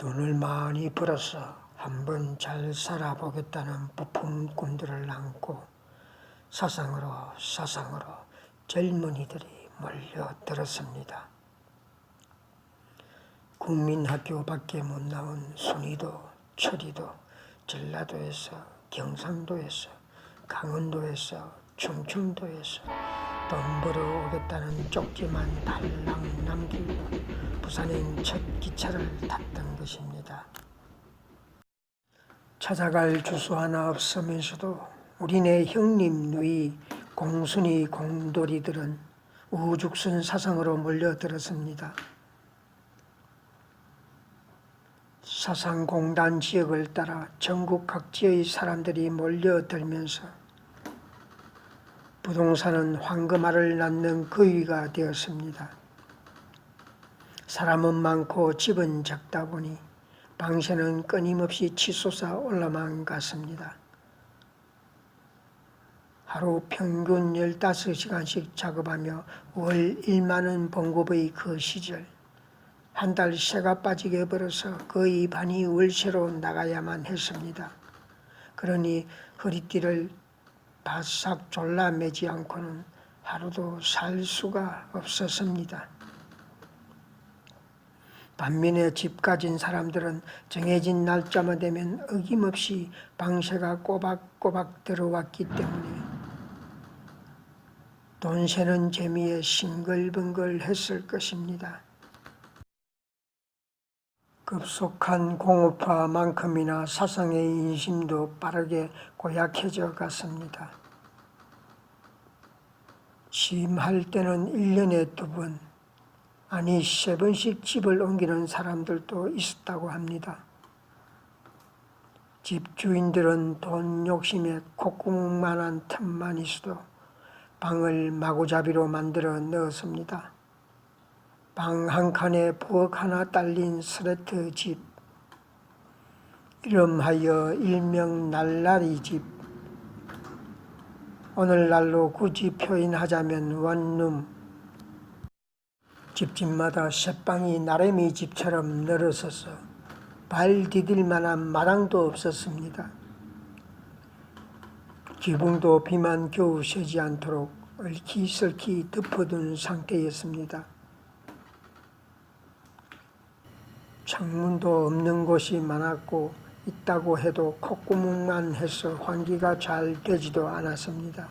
돈을 많이 벌어서 한번 잘 살아보겠다는 부푼 꿈들을 안고 사상으로 사상으로 젊은이들이 몰려들었습니다. 국민학교 밖에 못 나온 순이도 철이도 전라도에서 경상도에서 강원도에서 충청도에서 돈 벌어 오겠다는 쪽지만 달랑 남기고 부산행 첫 기차를 탔던 것입니다. 찾아갈 주소 하나 없으면서도 우리네 형님 누이 공순이 공돌이들은 우죽순 사상으로 몰려들었습니다. 사상공단 지역을 따라 전국 각지의 사람들이 몰려들면서 부동산은 황금알을 낳는 거위가 되었습니다. 사람은 많고 집은 적다 보니 방세는 끊임없이 치솟아 올라만 갔습니다. 하루 평균 15시간씩 작업하며 월 1만원 봉급의 그 시절 한 달 새가 빠지게 벌어서 거의 반이 월세로 나가야만 했습니다. 그러니 허리띠를 바싹 졸라매지 않고는 하루도 살 수가 없었습니다. 반면에 집 가진 사람들은 정해진 날짜만 되면 어김없이 방세가 꼬박꼬박 들어왔기 때문에 돈 세는 재미에 싱글벙글 했을 것입니다. 급속한 공업화만큼이나 사상의 인심도 빠르게 고약해져 갔습니다. 취임할 때는 1년에 두 번, 아니 세 번씩 집을 옮기는 사람들도 있었다고 합니다. 집주인들은 돈 욕심에 콧구멍만한 틈만 있어도 방을 마구잡이로 만들어 넣었습니다. 방 한 칸에 부엌 하나 딸린 스레트 집, 이름하여 일명 날라리 집, 오늘날로 굳이 표현하자면 원룸, 집집마다 셋방이 나래미 집처럼 늘어서서 발 디딜 만한 마당도 없었습니다. 지붕도 비만 겨우 새지 않도록 얼키설키 덮어둔 상태였습니다. 창문도 없는 곳이 많았고 있다고 해도 콧구멍만 해서 환기가 잘 되지도 않았습니다.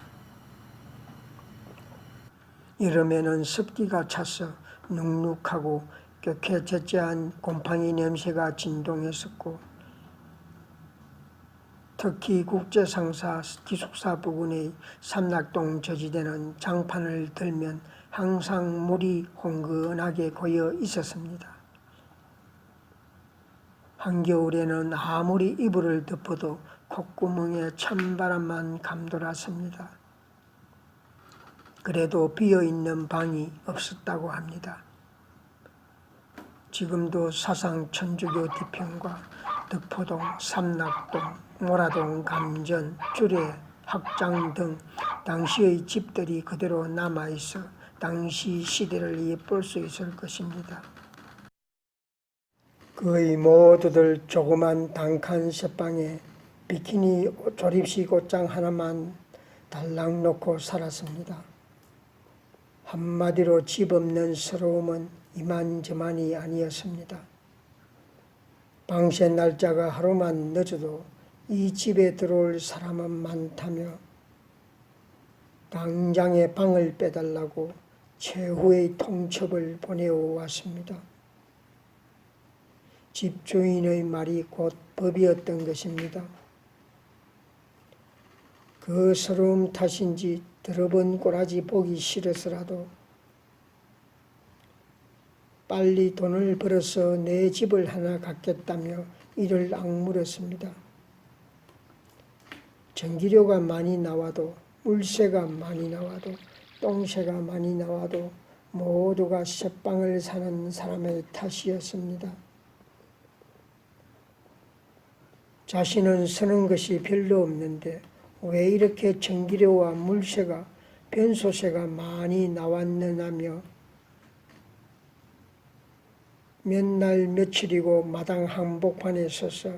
이러면은 습기가 차서 눅눅하고 격해제재한 곰팡이 냄새가 진동했었고 특히 국제상사 기숙사 부근의 삼락동 저지대는 장판을 들면 항상 물이 홍근하게 고여 있었습니다. 한겨울에는 아무리 이불을 덮어도 콧구멍에 찬바람만 감돌았습니다. 그래도 비어있는 방이 없었다고 합니다. 지금도 사상 천주교 뒤편과 덕포동, 삼락동, 모라동, 감전, 주례, 학장 등 당시의 집들이 그대로 남아있어 당시 시대를 엿볼 수 있을 것입니다. 거의 모두들 조그만 단칸 셋방에 비키니 조립식 옷장 하나만 달랑 놓고 살았습니다. 한마디로 집 없는 서러움은 이만저만이 아니었습니다. 방세 날짜가 하루만 늦어도 이 집에 들어올 사람은 많다며 당장에 방을 빼달라고 최후의 통첩을 보내왔습니다. 집주인의 말이 곧 법이었던 것입니다. 그 서러움 탓인지 들어본 꼬라지 보기 싫어서라도 빨리 돈을 벌어서 내 집을 하나 갖겠다며 이를 악물었습니다. 전기료가 많이 나와도 물세가 많이 나와도 똥새가 많이 나와도 모두가 셋방을 사는 사람의 탓이었습니다. 자신은 쓰는 것이 별로 없는데 왜 이렇게 전기료와 물세가 변소세가 많이 나왔느냐며 몇 날 며칠이고 마당 한복판에 서서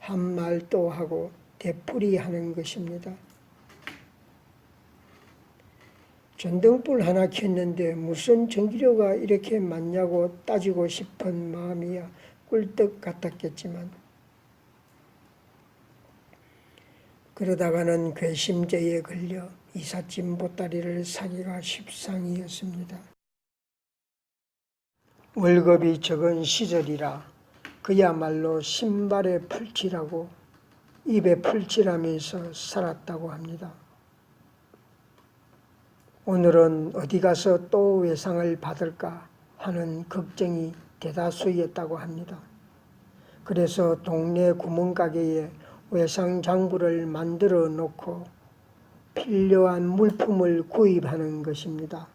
한 말 또 하고 되풀이하는 것입니다. 전등불 하나 켰는데 무슨 전기료가 이렇게 많냐고 따지고 싶은 마음이야 꿀떡 같았겠지만 그러다가는 괘씸죄에 걸려 이삿짐 보따리를 사기가 십상이었습니다. 월급이 적은 시절이라 그야말로 신발에 풀칠하고 입에 풀칠하면서 살았다고 합니다. 오늘은 어디 가서 또 외상을 받을까 하는 걱정이 대다수였다고 합니다. 그래서 동네 구멍가게에 외상 장부를 만들어 놓고 필요한 물품을 구입하는 것입니다.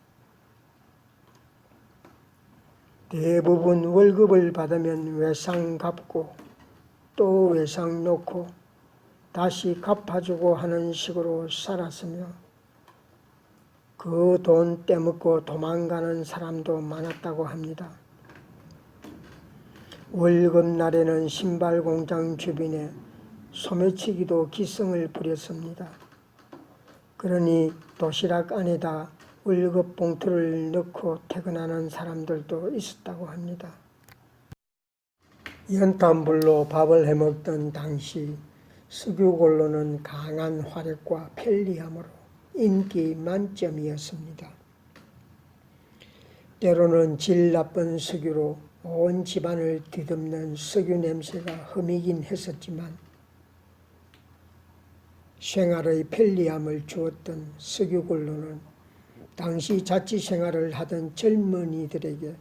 대부분 월급을 받으면 외상 갚고 또 외상 놓고 다시 갚아주고 하는 식으로 살았으며 그 돈 떼먹고 도망가는 사람도 많았다고 합니다. 월급날에는 신발 공장 주변에 소매치기도 기승을 부렸습니다. 그러니 도시락 안에다 월급 봉투를 넣고 퇴근하는 사람들도 있었다고 합니다. 연탄불로 밥을 해먹던 당시 석유골로는 강한 화력과 편리함으로 인기 만점이었습니다. 때로는 질 나쁜 석유로 온 집안을 뒤덮는 석유 냄새가 흠이긴 했었지만 생활의 편리함을 주었던 석유골로는 당시 자취 생활을 하던 젊은이들에게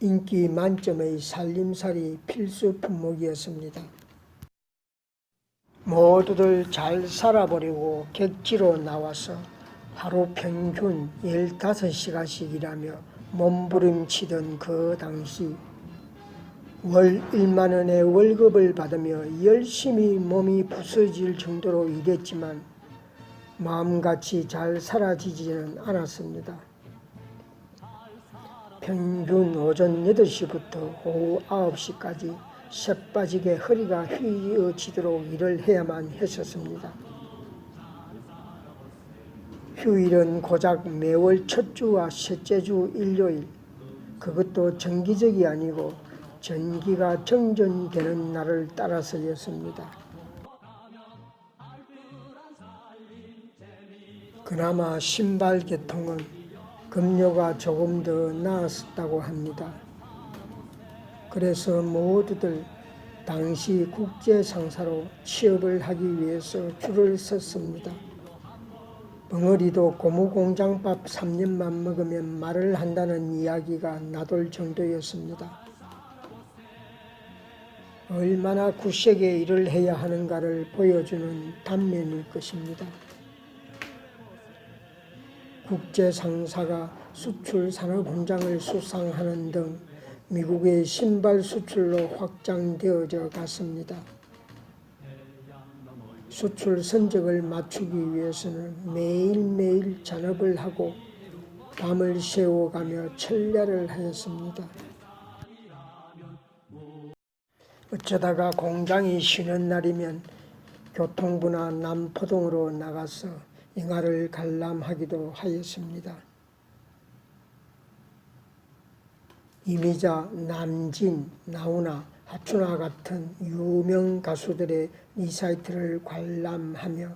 인기 만점의 살림살이 필수 품목이었습니다. 모두들 잘 살아보려고 객지로 나와서 하루 평균 15시간씩 일하며 몸부림치던 그 당시 월 1만 원의 월급을 받으며 열심히 몸이 부서질 정도로 일했지만 마음같이 잘 살아지지는 않았습니다. 평균 오전 8시부터 오후 9시까지 쇠빠지게 허리가 휘어지도록 일을 해야만 했었습니다. 휴일은 고작 매월 첫 주와 셋째 주 일요일, 그것도 정기적이 아니고 전기가 정전되는 날을 따라서였습니다. 그나마 신발 개통은 급료가 조금 더 나았다고 합니다. 그래서 모두들 당시 국제 상사로 취업을 하기 위해서 줄을 섰습니다. 벙어리도 고무공장밥 3년만 먹으면 말을 한다는 이야기가 나돌 정도였습니다. 얼마나 구세게 일을 해야 하는가를 보여주는 단면일 것입니다. 국제 상사가 수출 산업 현장을 수상하는 등 미국의 신발 수출로 확장되어져 갔습니다. 수출 선적을 맞추기 위해서는 매일매일 잔업을 하고 밤을 새워가며 철야를 하였습니다. 어쩌다가 공장이 쉬는 날이면 교통부나 남포동으로 나가서 ing아를 관람하기도 하였습니다. 이미자, 남진, 나훈아, 하춘아 같은 유명 가수들의 리사이트를 관람하며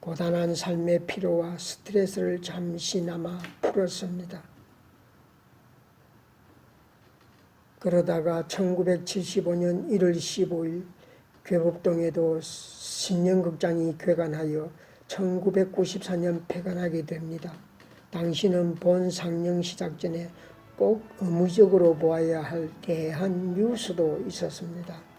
고단한 삶의 피로와 스트레스를 잠시나마 풀었습니다. 그러다가 1975년 1월 15일 괴북동에도 신년극장이 개관하여 1994년 폐관하게 됩니다. 당신은 본 상영 시작 전에 꼭 의무적으로 보아야 할 대한 뉴스도 있었습니다.